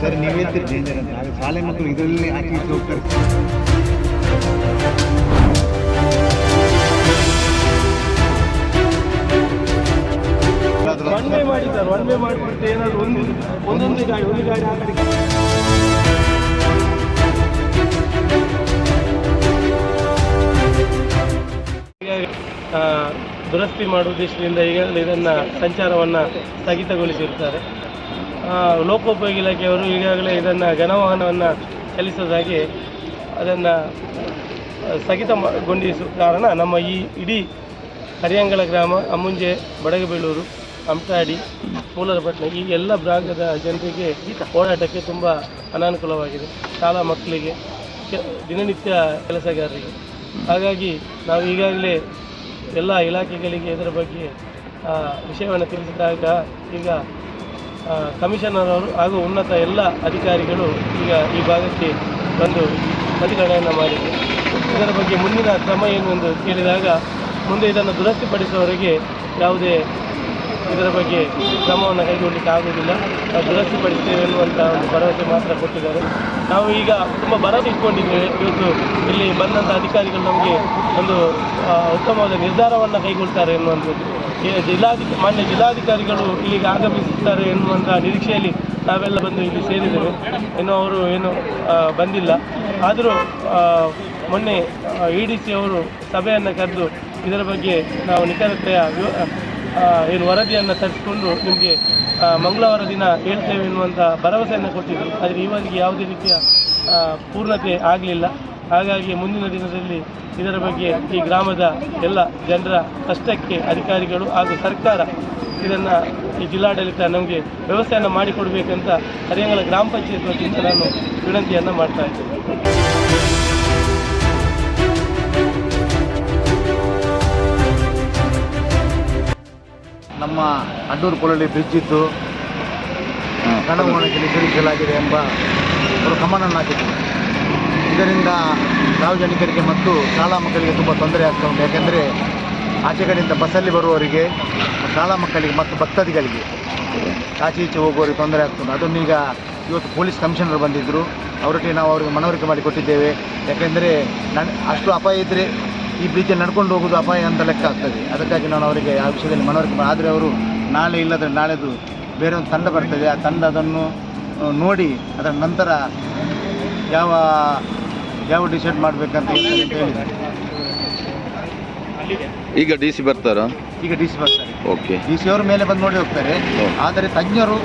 Sir ನೀವೇ ಶಾಲೆ ಮಕ್ಕಳು ಇದರಲ್ಲಿ ಹಾಕಿ ಹೋಗ್ತಾರೆ. ದುರಸ್ತಿ ಮಾಡುವ ಉದ್ದೇಶದಿಂದ ಈಗ ಇದನ್ನು ಸಂಚಾರವನ್ನು ಸ್ಥಗಿತಗೊಳಿಸಿರುತ್ತಾರೆ. ಆ, ಲೋಕೋಪಯೋಗಿ ಇಲಾಖೆಯವರು ಈಗಾಗಲೇ ಇದನ್ನು ಘನವಾಹನವನ್ನು ಚಲಿಸೋದಾಗಿ ಅದನ್ನು ಸ್ಥಗಿತಗೊಂಡಿಸುವ ಕಾರಣ ನಮ್ಮ ಈ ಇಡೀ ಹರಿಯಂಗಳ ಗ್ರಾಮ ಅಮ್ಮುಂಜೆ ಬಡಗಬೇಳೂರು ಹಂಪಾಡಿ ಮೂಲರಪಟ್ಟಣ ಈ ಎಲ್ಲ ಭಾಗದ ಜನರಿಗೆ ಓಡಾಟಕ್ಕೆ ತುಂಬ ಅನಾನುಕೂಲವಾಗಿದೆ. ಶಾಲಾ ಮಕ್ಕಳಿಗೆ ದಿನನಿತ್ಯ ಕೆಲಸಗಾರರಿಗೆ. ಹಾಗಾಗಿ ನಾವು ಈಗಾಗಲೇ ಎಲ್ಲ ಇಲಾಖೆಗಳಿಗೆ ಇದರ ಬಗ್ಗೆ ವಿಷಯವನ್ನು ತಿಳಿಸಿದಾಗ ಈಗ ಕಮಿಷನರ್ ಅವರು ಹಾಗೂ ಉನ್ನತ ಎಲ್ಲ ಅಧಿಕಾರಿಗಳು ಈಗ ಈ ಭಾಗಕ್ಕೆ ಬಂದು ಪರಿಗಣನೆಯನ್ನು ಮಾಡಿದೆ ಇದರ ಬಗ್ಗೆ ಮುಂದಿನ ಕ್ರಮ ಏನು ಎಂದು ಕೇಳಿದಾಗ ಮುಂದೆ ಇದನ್ನು ದುರಸ್ತಿಪಡಿಸುವವರೆಗೆ ಯಾವುದೇ ಇದರ ಬಗ್ಗೆ ಕ್ರಮವನ್ನು ಕೈಗೊಳ್ಳಲಿಕ್ಕೆ ಆಗುವುದಿಲ್ಲ. ದುರಸ್ತಿಪಡಿಸ್ತೇವೆ ಎನ್ನುವಂಥ ಒಂದು ಭರವಸೆ ಮಾತ್ರ ಕೊಟ್ಟಿದ್ದಾರೆ. ನಾವು ಈಗ ತುಂಬ ಭರವಸೆ ಇಟ್ಕೊಂಡಿದ್ದೇವೆ. ಇವತ್ತು ಇಲ್ಲಿ ಬಂದಂಥ ಅಧಿಕಾರಿಗಳು ನಮಗೆ ಒಂದು ಉತ್ತಮವಾದ ನಿರ್ಧಾರವನ್ನು ಕೈಗೊಳ್ತಾರೆ ಎನ್ನುವಂಥದ್ದು. ಜಿಲ್ಲಾಧಿಕ ಮಾನ್ಯ ಜಿಲ್ಲಾಧಿಕಾರಿಗಳು ಇಲ್ಲಿಗೆ ಆಗಮಿಸುತ್ತಾರೆ ಎನ್ನುವಂಥ ನಿರೀಕ್ಷೆಯಲ್ಲಿ ನಾವೆಲ್ಲ ಬಂದು ಇಲ್ಲಿ ಸೇರಿದ್ದೇವೆ. ಇನ್ನು ಅವರು ಏನು ಬಂದಿಲ್ಲ. ಆದರೂ ಮೊನ್ನೆ ಇ ಡಿ ಸಿ ಅವರು ಸಭೆಯನ್ನು ಕರೆದು ಇದರ ಬಗ್ಗೆ ನಾವು ನಿಖರತೆಯ ಏನು ವರದಿಯನ್ನು ತರಿಸಿಕೊಂಡು ನಿಮಗೆ ಮಂಗಳವಾರ ದಿನ ಹೇಳ್ತೇವೆ ಎನ್ನುವಂಥ ಭರವಸೆಯನ್ನು ಕೊಟ್ಟಿದ್ದರು ಆದರೆ ಈವರೆಗೆ ಯಾವುದೇ ರೀತಿಯ ಪೂರ್ಣತೆ ಆಗಲಿಲ್ಲ. ಹಾಗಾಗಿ ಮುಂದಿನ ದಿನದಲ್ಲಿ ಇದರ ಬಗ್ಗೆ ಈ ಗ್ರಾಮದ ಎಲ್ಲ ಜನರ ಕಷ್ಟಕ್ಕೆ ಅಧಿಕಾರಿಗಳು ಹಾಗೂ ಸರ್ಕಾರ ಇದನ್ನು ಈ ಜಿಲ್ಲಾಡಳಿತ ನಮಗೆ ವ್ಯವಸ್ಥೆಯನ್ನು ಮಾಡಿಕೊಡಬೇಕಂತ ಹರಿಯಂಗಳ ಗ್ರಾಮ ಪಂಚಾಯತ್ ವತಿಯಿಂದ ನಾನು ವಿನಂತಿಯನ್ನು ಮಾಡ್ತಾ ಇದ್ದೇನೆ. ನಮ್ಮ ಅಡ್ಡೂರು ಕೊಳಲಿ ಬ್ರಿಡ್ಜ್ ಇದ್ದು ಕಣವಣಕ್ಕೆ ನಿರ್ಧರಿಸಲಾಗಿದೆ ಎಂಬ ಅವರು ಕಮನನ್ನು ಹಾಕಿದ್ದಾರೆ ಇದರಿಂದ ಸಾರ್ವಜನಿಕರಿಗೆ ಮತ್ತು ಶಾಲಾ ಮಕ್ಕಳಿಗೆ ತುಂಬ ತೊಂದರೆ ಆಗ್ತಾ ಉಂಟು. ಯಾಕೆಂದರೆ ಆಚೆ ಕಡೆಯಿಂದ ಬಸ್ಸಲ್ಲಿ ಬರುವವರಿಗೆ, ಶಾಲಾ ಮಕ್ಕಳಿಗೆ ಮತ್ತು ಭಕ್ತಾದಿಗಳಿಗೆ ಆಚೆ ಈಚೆ ಹೋಗುವವರಿಗೆ ತೊಂದರೆ ಆಗ್ತದೆ ಅದನ್ನೀಗ ಇವತ್ತು ಪೊಲೀಸ್ ಕಮಿಷನರ್ ಬಂದಿದ್ದರು ಅವರೊಟ್ಟಿಗೆ ನಾವು ಅವರಿಗೆ ಮನವರಿಕೆ ಮಾಡಿ ಕೊಟ್ಟಿದ್ದೇವೆ. ಯಾಕೆಂದರೆ ನನ್ ಅಷ್ಟು ಅಪಾಯ ಇದ್ದರೆ ಈ ಬ್ರಿಡ್ಜಲ್ಲಿ ನಡ್ಕೊಂಡು ಹೋಗೋದು ಅಪಾಯ ಅಂತ ಲೆಕ್ಕ ಆಗ್ತದೆ. ಅದಕ್ಕಾಗಿ ನಾನು ಅವರಿಗೆ ಆ ವಿಷಯದಲ್ಲಿ ಮನವರಿಕೆ ಆದರೆ ಅವರು ನಾಳೆ ಇಲ್ಲದ್ರೆ ನಾಳೆದು ಬೇರೆ ಒಂದು ತಂಡ ಬರ್ತದೆ. ಆ ತಂಡ ಅದನ್ನು ನೋಡಿ, ಅದರ ನಂತರ ಯಾವ ಯಾವ ಡಿಸೈಡ್ ಮಾಡಬೇಕಂತ ಈಗ ಡಿ ಸಿ ಬರ್ತಾರಾ? ಈಗ ಡಿ ಸಿ ಬರ್ತಾರೆ. ಓಕೆ. ಡಿ ಸಿ ಅವರು ಮೇಲೆ ಬಂದು ನೋಡಿ ಹೋಗ್ತಾರೆ. ಆದರೆ ತಜ್ಞರು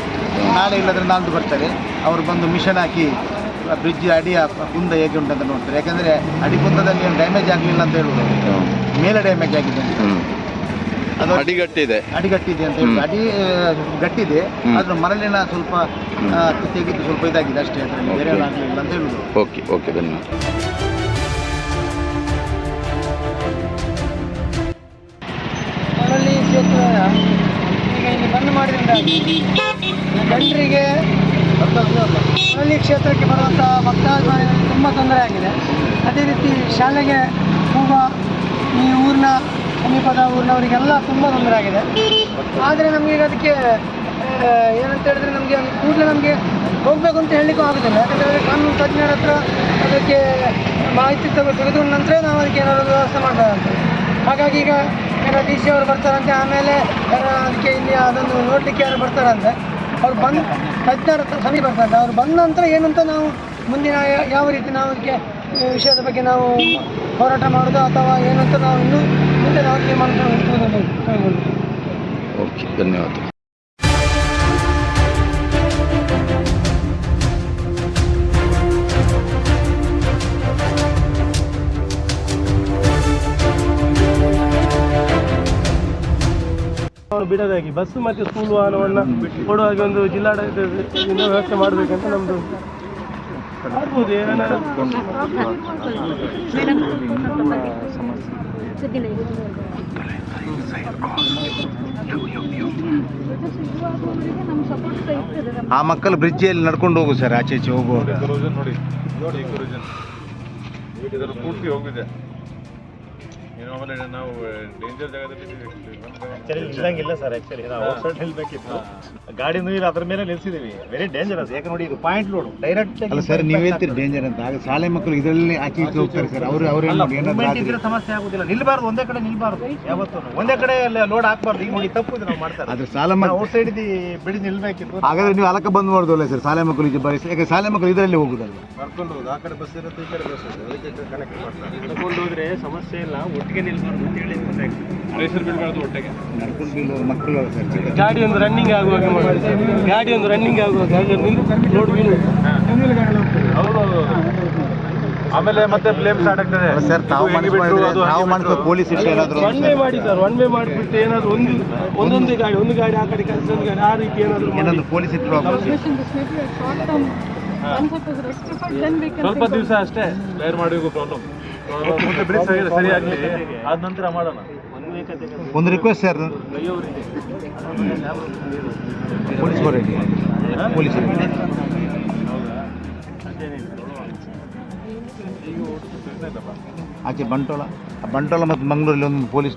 ನಾಳೆ ಇಲ್ಲದ್ರೆ ನಾಲ್ದು ಬರ್ತಾರೆ. ಅವರು ಬಂದು ಮಿಷನ್ ಹಾಕಿ ಬ್ರಿಡ್ಜ್ ಅಡಿಯ ಕುಂದ ಹೇಗೆ ಉಂಟಂತ ನೋಡ್ತಾರೆ. ಯಾಕಂದ್ರೆ ಅಡಿ ಕುಂದದಲ್ಲಿ ಏನು ಡ್ಯಾಮೇಜ್ ಆಗಲಿಲ್ಲ ಅಂತ ಹೇಳುವುದು. ಮೇಲೆ ಡ್ಯಾಮೇಜ್ ಆಗಿದೆ ಅಂತ. ಅದು ಅಡಿಗಟ್ಟಿದೆ. ಅಡಿಗಟ್ಟಿದೆ ಅಂತ ಹೇಳಿ ಅಡಿ ಗಟ್ಟಿದೆ. ಅದ್ರ ಮರಳಿನ ಸ್ವಲ್ಪ. ತೆಗೆದು ಸ್ವಲ್ಪ ಇದಾಗಿದೆ ಅಷ್ಟೇ ಅದರಲ್ಲಿ ಬೇರೆ. ಆಗಲಿಲ್ಲ ಅಂತ ಹೇಳುದು. ಓಕೆ ಓಕೆ ಧನ್ಯವಾದ. ಮರಳಿ ಕ್ಷೇತ್ರ ಈಗ ಇಲ್ಲಿ ಬಂದ್ ಮಾಡಿದ್ರಿಂದ ಜನರಿಗೆ ಮರಳಿ ಕ್ಷೇತ್ರಕ್ಕೆ ಬರುವಂಥ ಭಕ್ತಾಭಿಮಾನಿಗಳಿಗೆ ತುಂಬ ತೊಂದರೆ ಆಗಿದೆ. ಅದೇ ರೀತಿ ಶಾಲೆಗೆ ಹೋಗುವ ಈ ಊರಿನ ಸಮೀಪದ ಊರಿನವರಿಗೆಲ್ಲ ತುಂಬ ತೊಂದರೆ ಆಗಿದೆ. ಆದರೆ ನಮಗೆ ಈಗ ಅದಕ್ಕೆ ಏನಂತ ಹೇಳಿದ್ರೆ ನಮಗೆ ಕೂಡಲೇ ನಮಗೆ ಹೋಗಬೇಕು ಅಂತ ಹೇಳಲಿಕ್ಕೂ ಆಗೋದಿಲ್ಲ. ಯಾಕಂದರೆ ಕಾನೂನು ತಜ್ಞರ ಹತ್ರ ಅದಕ್ಕೆ ಮಾಹಿತಿ ತಗೊ ತೆಗೆದುಕೊಂಡ ನಂತರ ನಾವು ಅದಕ್ಕೆ ಏನಾದರೂ ವ್ಯವಸ್ಥೆ ಮಾಡಬೇಕಾಗ್ತದೆ ಹಾಗಾಗಿ ಈಗ ಏನೋ ಡಿ ಸಿ ಅವರು ಬರ್ತಾರಂತೆ, ಆಮೇಲೆ ಅದಕ್ಕೆ ಇಲ್ಲಿ ಅದನ್ನು ನೋಡಲಿಕ್ಕೆ ಯಾರು ಬರ್ತಾರಂತೆ, ಅವ್ರು ಬಂದು ತಜ್ಞರ ಸಮೀಪ ಬರ್ತಾರಂತೆ ಅವ್ರು ಬಂದ ನಂತರ ಏನಂತ ನಾವು ಮುಂದಿನ ಯಾವ ರೀತಿ ನಾವು ಅದಕ್ಕೆ ವಿಷಯದ ಬಗ್ಗೆ ನಾವು ಹೋರಾಟ ಮಾಡೋದು ಅಥವಾ ಏನಂತ ನಾವು ಇನ್ನೂ ಓಕೆ ಧನ್ಯವಾದ. ಬಿಡದಾಗಿ ಬಸ್ ಮತ್ತು ಸ್ಕೂಲ್ ವಾಹನವನ್ನು ಹಾಗೆ ಒಂದು ಜಿಲ್ಲಾಡಳಿತದಿಂದ ವ್ಯವಸ್ಥೆ ಮಾಡಬೇಕಂತ ನಮ್ಮದು ಆಗ್ಬೋದು ಏನಾದ್ರು ಆ ಮಕ್ಕಳು ಬ್ರಿಡ್ಜಿಯಲ್ಲಿ ನಡ್ಕೊಂಡು ಹೋಗು ಸರ್ ಆಚೆ ಈಚೆ ಹೋಗುವಾಗ ನೋಡಿ ನೋಡಿ ಗುರುಜನ್ ಇದರ ಪೂರ್ತಿ ಹೋಗಿದೆ ಆಮೇಲೆ ನಾವು ಡೇಂಜರ್ ಜಾಗದಲ್ಲಿ ನಿಲ್ಲಂಗಿಲ್ಲ ಸರ್ ಆ್ಯಕ್ಚುಲಿ ನಾವು ಔಟ್ ಸೈಡ್ ನಿಲ್ಬೇಕಿತ್ತು. ಗಾಡಿ ಇಲ್ಲ ಅದ್ರ ಮೇಲೆ ನಿಲ್ಸಿದೀವಿ. ವೆರಿ ಡೇಂಜರಸ್ ಯಾಕೆ ನೋಡಿ ಇದು ಪಾಯಿಂಟ್ ಲೋಡು ಡೈರೆಕ್ಟ್ ಅಲ್ಲ ಸರ್ ನೀವು ಹೇಳ್ತೀರಿ ಡೇಂಜರ್ ಅಂತ? ಆಗ ಶಾಲೆ ಮಕ್ಕಳು ಇದರಲ್ಲಿ ಹಾಕಿ ಈಚೆ ಹೋಗ್ತಾರೆ ಸರ್ ಅವರು ಅವ್ರು ಸಮಸ್ಯೆ ಆಗುದಿಲ್ಲ. ನಿಲ್ಬಾರ್ದು ಒಂದೇ ಕಡೆ ನಿಲ್ಬಾರ್ದು. ಯಾವತ್ತೂ. ಒಂದೇ ಕಡೆ ಲೋಡ್ ಹಾಕ್ಬಾರ್ದು. ಈಗ ನೋಡಿ ತಪ್ಪು ನಾವು ಮಾಡ್ತಾರೆ ಅದ್ರ ಸಾಲ ಮಕ್ಕಳು ಔಟ್ ಸೈಡ್ ಬಿಡಿ ನಿಲ್ಬೇಕಿತ್ತು. ಹಾಗಾದ್ರೆ ನೀವು ಅಲಕ ಬಂದ್ ಮಾಡುದಲ್ಲ ಸರ್ ಶಾಲೆ ಮಕ್ಕಳು ಇದು ಬರೀ. ಯಾಕೆ ಶಾಲೆ ಮಕ್ಕಳು ಇದರಲ್ಲಿ ಹೋಗುದಲ್ಲ ಕರ್ಕೊಂಡು ಹೋಗುದು. ಆ ಕಡೆ ಬಸ್ ಇರುತ್ತೆ ಈ ಕಡೆ ಬಸ್ ಇರುತ್ತೆ. ಅದಕ್ಕೆ ಕನೆಕ್ಟ್ ಮಾಡ್ತಾರೆ. ಕರ್ಕೊಂಡು ಹೋದ್ರೆ ಸಮಸ್ಯೆ ಇಲ್ಲ. ಒಟ್ಟಿಗೆ ನಿಲ್ಬಾರ್ದು ಅಂತ ಹೇಳಿ ಗೊತ್ತಾಗ್ತದೆ ಪ್ರೆಷರ್ ಬೀಳ್ಬಾರ್ದು ಹೊಟ್ಟೆಗೆ ನಡ್ಕೊಂಡು ಬೀಳುವ ಮಕ್ಕಳು ಸರ್. ಗಾಡಿ ಒಂದು ರನ್ನಿಂಗ್ ಆಗುವಾಗ ಮಾಡಿ ಗಾಡಿ ಒಂದು ರನ್ನಿಂಗ್ ಆಗುವಾಗ ರೋಡ್ ಬೀಳು. ಆಮೇಲೆ ಮತ್ತೆ ಬ್ಲೇಮ್ ಸ್ಟಾರ್ಟ್ ಆಗ್ತದೆ. ಸರ್ ತಾವು ನಾವು ಮಾಡಿದ ಪೊಲೀಸ್ ಇಷ್ಟ ಏನಾದರೂ ಒನ್ ವೇ ಮಾಡಿ ಸರ್ ಒನ್ ವೇ ಮಾಡಿಬಿಟ್ಟು ಏನಾದರೂ ಒಂದು ಒಂದೊಂದೇ ಗಾಡಿ ಒಂದು ಗಾಡಿ ಆ ಕಡೆ ಕೆಲಸ ಒಂದು ಗಾಡಿ ಆ ರೀತಿ ಏನಾದರೂ ಏನಾದರೂ ಪೊಲೀಸ್ ಸ್ವಲ್ಪ ದಿವಸ ಅಷ್ಟೇ ಬೇರೆ ಮಾಡಬೇಕು ಪ್ರಾಬ್ಲಮ್ ಮುಂದೆ ಬ್ರೇಕ್ ಸರಿ ಸರಿಯಾಗಲಿ ಆದ ನಂತರ ಮಾಡೋಣ. ಒಂದು ರಿಕ್ವೆಸ್ಟ್ ಸರ್ ಪೊಲೀಸ್ ಬರೋಡಿ ಪೊಲೀಸ್ ಆಚೆ ಬಂಟೋಳ ಆ ಬಂಟೋಳ ಮತ್ತು ಮಂಗಳೂರಲ್ಲಿ ಒಂದು ಪೊಲೀಸ್